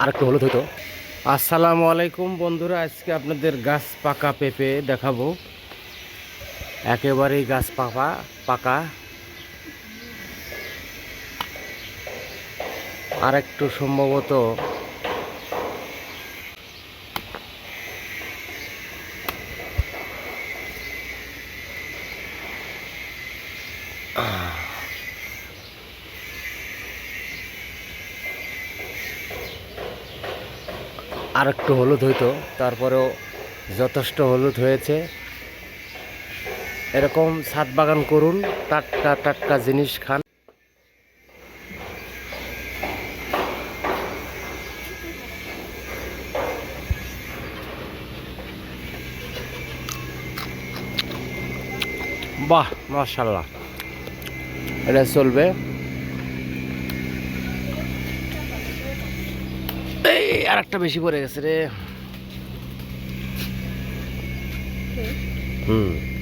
আর একটু হলুদ হইতো। আসসালামু আলাইকুম বন্ধুরা, আজকে আপনাদের গাছ পাকা পেঁপে দেখাবো। একেবারেই গাছ পাকা পাকা। আর একটু সম্ভবত আর একটু হলুদ হইতো, তারপরেও যথেষ্ট হলুদ হয়েছে। এরকম ছাদ বাগান করুন, টাটকা টাটকা জিনিস খান। বাহ মাশাল্লাহ এটা চলবে। আর একটা বেশি পড়ে গেছে রে। হুম।